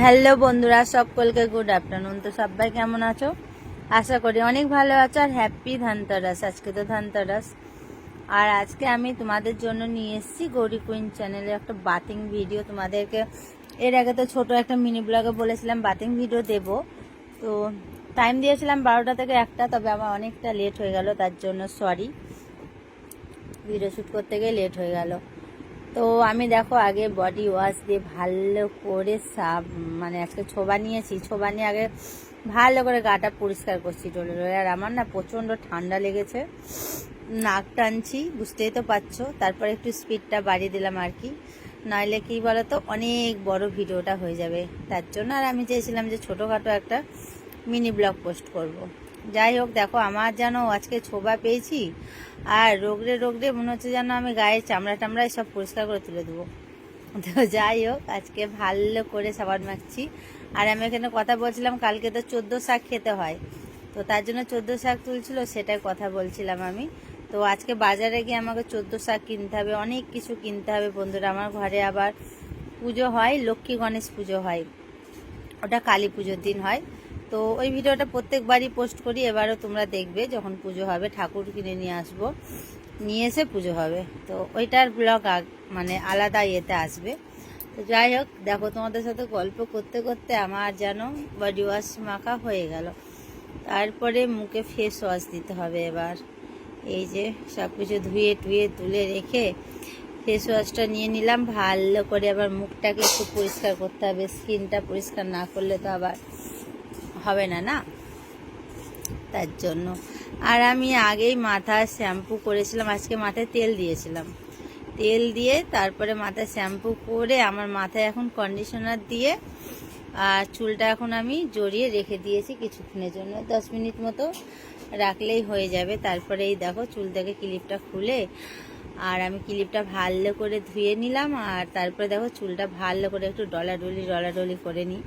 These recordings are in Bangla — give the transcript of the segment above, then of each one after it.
হ্যালো বন্ধুরা, সকলকে গুড আফটারনুন তো সবাই কেমন আছো? আশা করি অনেক ভালো আছো আর হ্যাপি ধানতেরাস, আজকে তো ধানতেরাস। আর আজকে আমি তোমাদের জন্য নিয়ে এসেছি গৌরী কুইন চ্যানেলে একটা বাতিং ভিডিও তোমাদেরকে এর আগে তো ছোট একটা মিনি ব্লগে বলেছিলাম বাতিং ভিডিও দেব। তো টাইম দিয়েছিলাম বারোটা থেকে একটা, তবে আমার অনেকটা লেট হয়ে গেল, তার জন্য সরি ভিডিও শ্যুট করতে গিয়ে লেট হয়ে গেল। তো আমি দেখো আগে বডি ওয়াশ দিয়ে ভালো করে সাব মানে আজকে ছোবা নিয়েছি ছোবা নিয়ে আগে ভালো করে গাটা পরিষ্কার করছি ডলে ডলে আর আমার না প্রচণ্ড ঠান্ডা লেগেছে। নাক টানছি, বুঝতেই তো পারছ। তারপরে একটু স্পিডটা বাড়িয়ে দিলাম আর কি। নইলে কি বলো তো অনেক বড় ভিডিওটা হয়ে যাবে। তার জন্য আর আমি চেয়েছিলাম যে ছোটোখাটো একটা মিনি ব্লগ পোস্ট করব। যাই হোক, দেখো, আমার যেন আজকে ছোবা পেয়েছি, আর রোগরে রোগরে মনে হচ্ছে যেন আমি গায়ে চামড়া টামড়া সব পরিষ্কার করে তুলে দেবো। তো যাই হোক, আজকে ভালো করে সাবান মাখছি। আর আমি এখানে কথা বলছিলাম, কালকে তো চোদ্দ শাক খেতে হয়। তো তার জন্য চোদ্দ শাক তুলছিল, সেটাই কথা বলছিলাম আমি। তো আজকে বাজারে গিয়ে আমাকে চোদ্দ শাক কিনতে হবে, অনেক কিছু কিনতে হবে বন্ধুরা। আমার ঘরে আবার পুজো হয়, লক্ষ্মী গণেশ পুজো হয়। ওটা কালী পুজোর দিন হয়। তো ওই ভিডিওটা প্রত্যেকবারই পোস্ট করি, এবারও তোমরা দেখবে যখন পুজো হবে, ঠাকুর কিনে নিয়ে আসব। নিয়ে এসে পুজো হবে। তো ওইটার ব্লগ মানে আলাদা ইয়েতে আসবে। তো যাই হোক, দেখো তোমাদের সাথে গল্প করতে করতে আমার যেন বডি ওয়াশ মাখা হয়ে গেল। তারপরে মুখে ফেস ওয়াশ দিতে হবে এবার। এই যে সব কিছু ধুয়ে টুয়ে তুলে রেখে ফেস ওয়াশটা নিয়ে নিলাম। ভালো করে আবার মুখটাকে একটু পরিষ্কার করতে হবে। স্কিনটা পরিষ্কার না করলে তো আবার হবে না না? তার জন্য। আর আমি আগেই মাথায় শ্যাম্পু করেছিলাম, আজকে মাথায় তেল দিয়েছিলাম। তেল দিয়ে তারপরে মাথায় শ্যাম্পু করে আমার মাথায় এখন কন্ডিশনার দিয়ে আর চুলটা এখন আমি জড়িয়ে রেখে দিয়েছি কিছুক্ষণের জন্য। দশ মিনিট মতো রাখলেই হয়ে যাবে। তারপরে এই দেখো চুল থেকে ক্লিপটা খুলে আর আমি ক্লিপটা ভালো করে ধুয়ে নিলাম আর তারপরে দেখো চুলটা ভালো করে একটু ডলাডলি ডলাডলি করে নিই।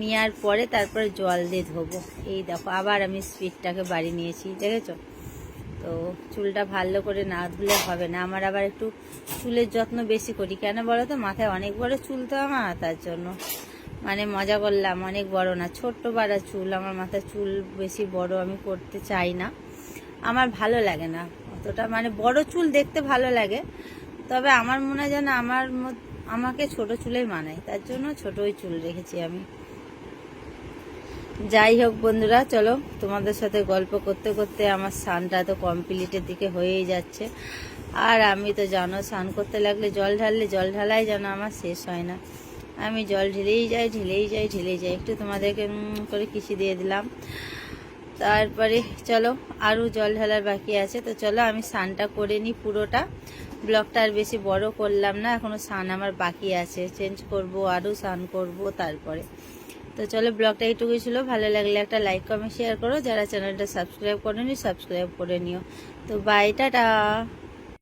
নেওয়ার পরে তারপরে জল দিয়ে ধোবো। এই দেখো, আবার আমি স্পিডটাকে বাড়ি নিয়েছি, দেখেছ? তো চুলটা ভালো করে না ধুলে হবে না। আমার আবার একটু চুলের যত্ন বেশি করি। কেন বলো তো? মাথায় অনেক বড় চুল তো আমার, তার জন্য। মানে মজা করলাম, অনেক বড় না ছোট্ট বাড়া চুল। আমার মাথায় চুল বেশি বড় আমি করতে চাই না। আমার ভালো লাগে না, অতটা মানে বড় চুল দেখতে ভালো লাগে। তবে আমার মনে হয় যেন আমার আমাকে ছোট চুলেই মানায়। তার জন্য ছোটই চুল রেখেছি আমি। যাই হোক বন্ধুরা, চলো তোমাদের সাথে গল্প করতে করতে আমার স্নানটা তো কমপ্লিটের দিকে হয়েই যাচ্ছে। আর আমি তো জানো, স্নান করতে লাগলে জল ঢাললে জল ঢালাই যেন আমার শেষ হয় না। আমি জল ঢেলেই যাই ঢেলেই যাই ঢেলেই যাই। একটু তোমাদেরকে করে কিসি দিয়ে দিলাম। তারপরে চলো, আরও জল ঢালার বাকি আছে। তো চলো, আমি স্নানটা করে নিই পুরোটা। ব্লগটা আর বেশি বড় করলাম না এখনও স্নান আমার বাকি আছে। চেঞ্জ করব, আরও স্নান করব, তারপরে। তো চলো ব্লগটা এইটুকুই ছিল। ভালো লাগলে একটা লাইক কমেন্ট শেয়ার করো। যারা চ্যানেলটা সাবস্ক্রাইব করেনি সাবস্ক্রাইব করে নিও। তো বাই টাটা।